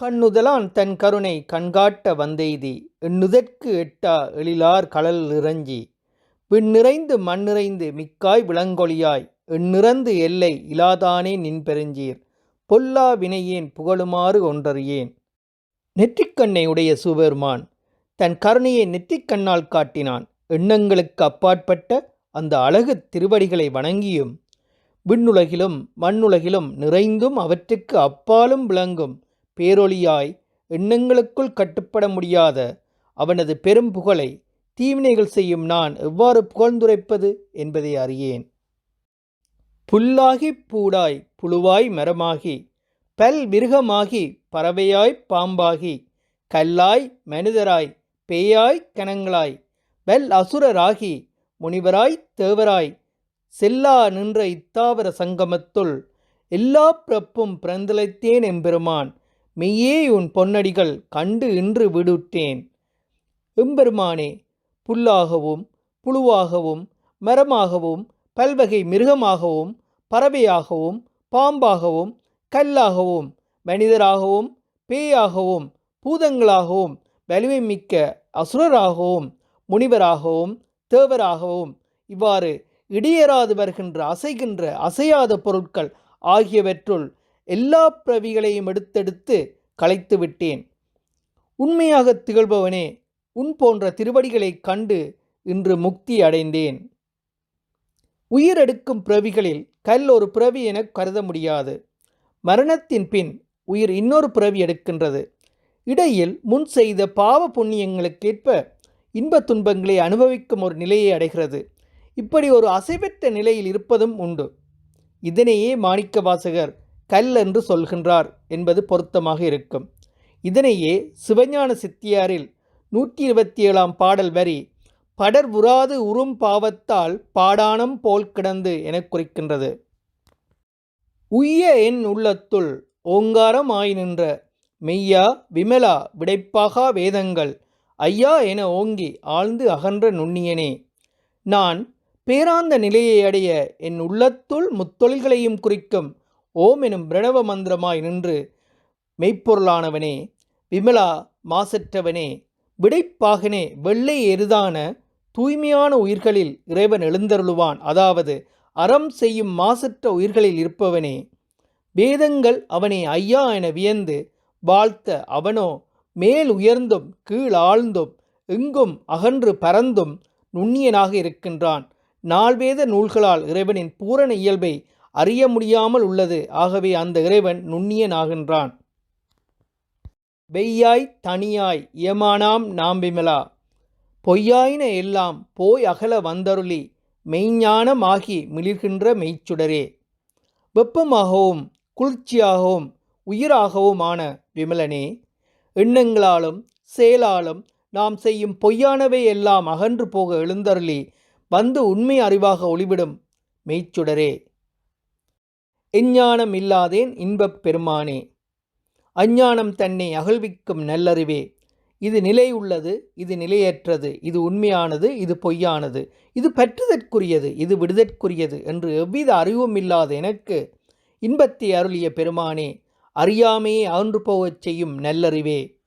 கண்ணுதலான் தன் கருணை கண்காட்ட வந்தெய்தி எண்ணுதற்கு எட்டா எழிலார் கடல் இறஞ்சி விண்ணிறைந்து மண்ணிறைந்து மிக்காய் விளங்கொழியாய் எண்ணிறந்து எல்லை இலாதானே நின் பெருஞ்சீர் பொல்லா வினையேன் புகழுமாறு ஒன்றறியேன். நெற்றிக்கண்ணை உடைய சுபெருமான் தன் கருணையை நெற்றிக்கண்ணால் காட்டினான் எண்ணங்களுக்கு அப்பாற்பட்ட அந்த அழகு திருவடிகளை வணங்கியும் விண்ணுலகிலும் மண்ணுலகிலும் நிறைந்தும் அவற்றுக்கு அப்பாலும் விளங்கும் பேரொளியாய் எண்ணங்களுக்குள் கட்டுப்பட முடியாத அவனது பெரும் புகழை தீவினைகள் செய்யும் நான் எவ்வாறு புகழ்ந்துரைப்பது என்பதை அறியேன். புல்லாகி பூடாய் புழுவாய் மரமாகி பல் மிருகமாகி பறவையாய் பாம்பாகி கல்லாய் மனிதராய் பேயாய் கணங்களாய் வெல் அசுரராகி முனிவராய் தேவராய் செல்லா நின்ற இத்தாவர சங்கமத்துள் எல்லா பிறப்பும் பிறந்தளைத்தேன் எம்பெருமான். மெய்யே உன் பொன்னடிகள் கண்டு இன்று விடுட்டேன் எம்பெருமானே புல்லாகவும் புழுவாகவும் மரமாகவும் பல்வகை மிருகமாகவும் பறவையாகவும் பாம்பாகவும் கல்லாகவும் மனிதராகவும் பேயாகவும் பூதங்களாகவும் வலிமை மிக்க அசுரராகவும் முனிவராகவும் தேவராகவும் இவ்வாறு இடியேறாது வருகின்ற அசைகின்ற அசையாத பொருட்கள் ஆகியவற்றுள் எல்லா பிரவிகளையும் எடுத்தெடுத்து களைத்து விட்டேன். உண்மையாக திகழ்பவனே உன் போன்ற திருவடிகளைக் கண்டு இன்று முக்தி அடைந்தேன். உயிரெடுக்கும் பிறவிகளில் கல் ஒரு பிறவி என கருத முடியாது. மரணத்தின் பின் உயிர் இன்னொரு பிறவி எடுக்கின்றது. இடையில் முன் செய்த பாவ புண்ணியங்களுக்கேற்ப இன்பத் துன்பங்களை அனுபவிக்கும் ஒரு நிலையை அடைகிறது. இப்படி ஒரு அசைவற்ற நிலையில் இருப்பதும் உண்டு. இதனையே மாணிக்க வாசகர் கல் என்று சொல்கின்றார் என்பது பொருத்தமாக இருக்கும். இதனையே சிவஞான சித்தியாரில் நூற்றி இருபத்தி ஏழாம் பாடல் வரி படர்வுறாது உறும் பாவத்தால் பாடானம் போல் கிடந்து என குறிக்கின்றது. உய்ய என் உள்ளத்துள் ஓங்காரம் ஆய் நின்ற மெய்யா விமலா விடைப்பாகா வேதங்கள் ஐயா என ஓங்கி ஆழ்ந்து அகன்ற நுண்ணியனே. நான் பேராந்த நிலையை அடைய என் உள்ளத்துள் முத்தொழில்களையும் குறிக்கும் ஓம் எனும் பிரணவ மந்திரமாய் நின்று மெய்ப்பொருளானவனே விமலா மாசற்றவனே விடைப்பாகனே வெள்ளை எருதான தூய்மையான உயிர்களில் இறைவன் எழுந்தருளுவான். அதாவது அறம் செய்யும் மாசற்ற உயிர்களில் இருப்பவனே வேதங்கள் அவனை ஐயா என வியந்து வாழ்த்த அவனோ மேல் உயர்ந்தும் கீழ் ஆழ்ந்தும் எங்கும் அகன்று பறந்தும் நுண்ணியனாக இருக்கின்றான். நால்வேத நூல்களால் இறைவனின் பூரண இயல்பை அறிய முடியாமல் உள்ளது. ஆகவே அந்த இறைவன் நுண்ணியனாகின்றான். வெய்யாய் தனியாய் இயமானாம் நாம் விமலா பொய்யாயின எல்லாம் போய் அகல வந்தருளி மெய்ஞானமாகி மிளிர்கின்ற மெய்ச்சுடரே. வெப்பமாகவும் குளிர்ச்சியாகவும் உயிராகவும் ஆன விமலனே எண்ணங்களாலும் செயலாலும் நாம் செய்யும் பொய்யானவை எல்லாம் அகன்று போக எழுந்தருளி வந்து உண்மை அறிவாக ஒளிவிடும் மெய்ச்சுடரே. எஞ்ஞானம் இல்லாதேன் இன்பப் பெருமானே. அஞ்ஞானம் தன்னை அகழ்விக்கும் நல்லறிவே. இது நிலை உள்ளது இது நிலையற்றது இது உண்மையானது இது பொய்யானது. இது பற்றுதற்குரியது இது விடுதற்குரியது என்று எவ்வித அறிவும் இல்லாத எனக்கு இன்பத்தை அருளிய பெருமானே அறியாமையே அகன்று போகச் செய்யும் நல்லறிவே.